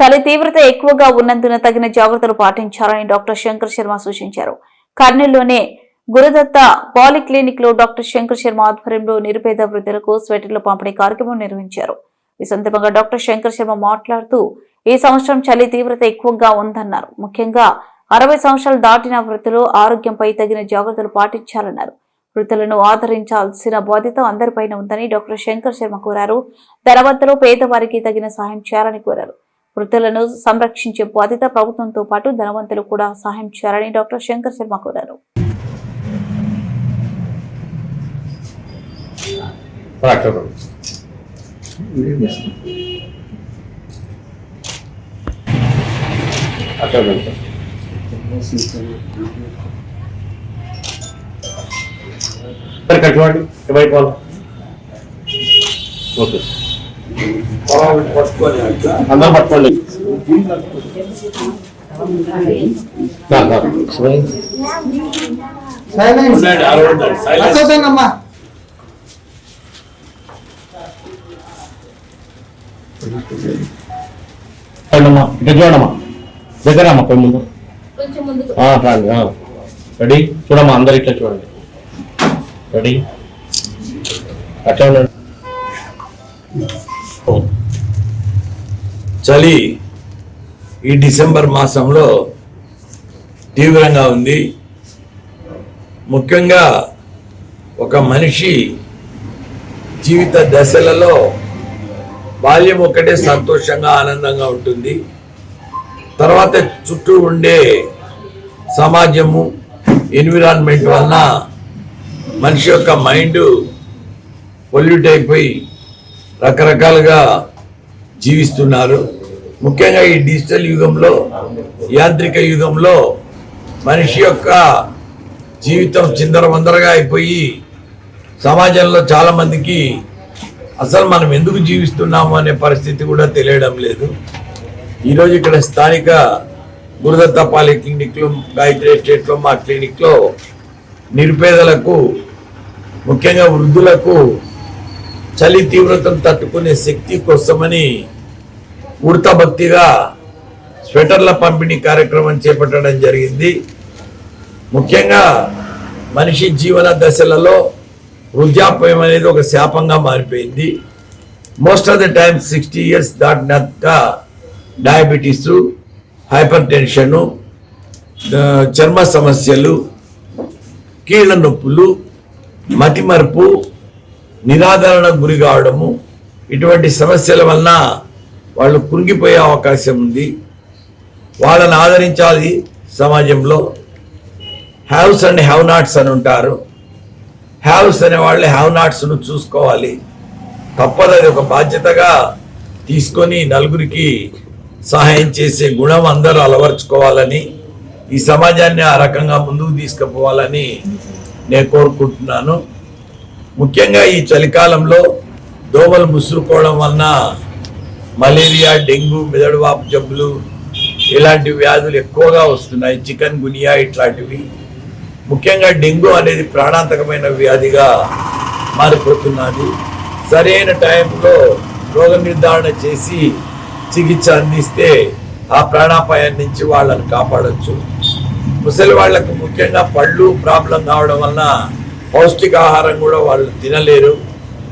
చలి తీవ్రత ఎక్కువగా ఉన్నందున తగిన జాగ్రత్తలు పాటించాలని డాక్టర్ శంకర్ శర్మ సూచించారు. కర్నూలులోనే గురుదత్త పాలిక్లినిక్లో డాక్టర్ శంకర్ శర్మ ఆధ్వర్యంలో నిరుపేద వృద్ధులకు స్వెటర్లు పంపిణీ కార్యక్రమం నిర్వహించారు. ఈ సందర్భంగా డాక్టర్ శంకర్ శర్మ మాట్లాడుతూ ఈ సంవత్సరం చలి తీవ్రత ఎక్కువగా ఉందన్నారు. ముఖ్యంగా అరవై సంవత్సరాలు దాటిన వృద్ధులు ఆరోగ్యంపై తగిన జాగ్రత్తలు పాటించాలన్నారు. వృద్ధులను ఆదరించాల్సిన బాధ్యత అందరిపైన ఉందని డాక్టర్ శంకర్ శర్మ కోరారు. ధనవంతులు పేదవారికి తగిన సహాయం చేయాలని కోరారు. వృద్ధులను సంరక్షించే బాధ్యత ప్రభుత్వంతో పాటు ధనవంతులు కూడా సహాయం చేయాలని డాక్టర్ శంకర్ శర్మ కోరారు. ఓకే. అందరూ పట్టుకోండి. చూడమ్మా ఇక్కడ చూడమ్మా. దగ్గర అమ్మా పోయి ముందు. ఆ, రండి ఆ. రెడీ? చూడమ్మా అందరు ఇట్లా చూడండి. రెడీ? అట్లా ఉండండి. చలి ఈ డిసెంబర్ మాసంలో తీవ్రంగా ఉంది. ముఖ్యంగా ఒక మనిషి జీవిత దశలలో బాల్యం ఒకటే సంతోషంగా ఆనందంగా ఉంటుంది. తర్వాత చుట్టూ ఉండే సమాజము ఎన్విరాన్మెంట్ వలన మనిషి యొక్క మైండ్ పొల్యూట్ అయిపోయి రకరకాలుగా జీవిస్తున్నారు. ముఖ్యంగా ఈ డిజిటల్ యుగంలో యాంత్రిక యుగంలో మనిషి యొక్క జీవితం చిందరవందరగా అయిపోయి సమాజంలో చాలామందికి అసలు మనం ఎందుకు జీవిస్తున్నాము అనే పరిస్థితి కూడా తెలియడం లేదు. ఈరోజు ఇక్కడ స్థానిక గురుదత్త పాలి క్లినిక్లో గాయత్రి ఎస్టేట్లో మా క్లినిక్లో నిరుపేదలకు ముఖ్యంగా వృద్ధులకు చలి తీవ్రతను తట్టుకునే శక్తి కోసమని ఉడత భక్తిగా స్వెటర్ల పంపిణీ కార్యక్రమం చేపట్టడం జరిగింది. ముఖ్యంగా మనిషి జీవన దశలలో వృద్ధాప్యం అనేది ఒక శాపంగా మారిపోయింది. Most of the time sixty years దాటినాక diabetes hyper tension చర్మ సమస్యలు కీళ్ళ నొప్పులు మతిమరుపు నిరాదరణ గురి కావడము ఇటువంటి సమస్యల వలన వాళ్ళు కురిగిపోయే అవకాశం ఉంది. వాళ్ళని ఆదరించాలి సమాజంలో. హ్యావ్స్ అండ్ హ్యావ్ నాట్స్ అని ఉంటారు. హ్యావ్స్ అనే వాళ్ళు హ్యావ్ నాట్స్ను చూసుకోవాలి. తప్పదు అది ఒక బాధ్యతగా తీసుకొని నలుగురికి సహాయం చేసే గుణం అందరూ అలవర్చుకోవాలని ఈ సమాజాన్ని ఆ రకంగా ముందుకు తీసుకుపోవాలని నేను కోరుకుంటున్నాను. ముఖ్యంగా ఈ చలికాలంలో దోమలు ముసురుకోవడం వలన మలేరియా డెంగ్యూ మెదడువాపు జబ్బులు ఇలాంటి వ్యాధులు ఎక్కువగా వస్తున్నాయి. చికెన్ గునియా ఇట్లాంటివి. ముఖ్యంగా డెంగ్యూ అనేది ప్రాణాంతకమైన వ్యాధిగా మారిపోతున్నది. సరైన టైంలో రోగ నిర్ధారణ చేసి చికిత్స అందిస్తే ఆ ప్రాణాపాయం నుంచి వాళ్ళని కాపాడొచ్చు. ముసలి వాళ్ళకు ముఖ్యంగా పళ్ళు ప్రాబ్లం కావడం వలన పౌష్టికాహారం కూడా వాళ్ళు తినలేరు.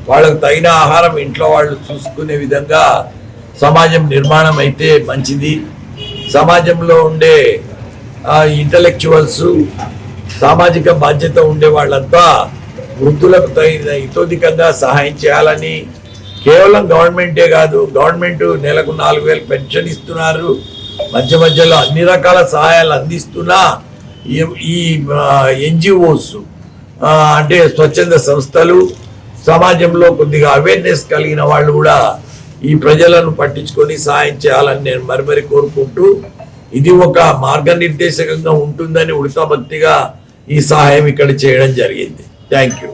వాళ్ళకు తగిన ఆహారం ఇంట్లో వాళ్ళు చూసుకునే విధంగా సమాజం నిర్మాణం అయితే మంచిది. సమాజంలో ఉండే ఇంటలెక్చువల్స్ సామాజిక బాధ్యత ఉండే వాళ్ళంతా వృద్ధులకు తగిన ఇతోధికంగా సహాయం చేయాలని కేవలం గవర్నమెంటే కాదు గవర్నమెంట్ నెలకు నాలుగు వేలు పెన్షన్ ఇస్తున్నారు. మధ్య మధ్యలో అన్ని రకాల సహాయాలు అందిస్తున్నా ఈ- ఈ ఎన్జిఓస్. అంటే స్వచ్ఛంద సంస్థలు సమాజంలో కొద్దిగా అవేర్నెస్ కలిగిన వాళ్ళు కూడా ఈ ప్రజలను పట్టించుకొని సాయం చేయాలని నేను మరి మరి కోరుకుంటూ ఇది ఒక మార్గనిర్దేశకంగా ఉంటుందని ఉడతాభక్తిగా ఈ సహాయం ఇక్కడ చేయడం జరిగింది. Thank you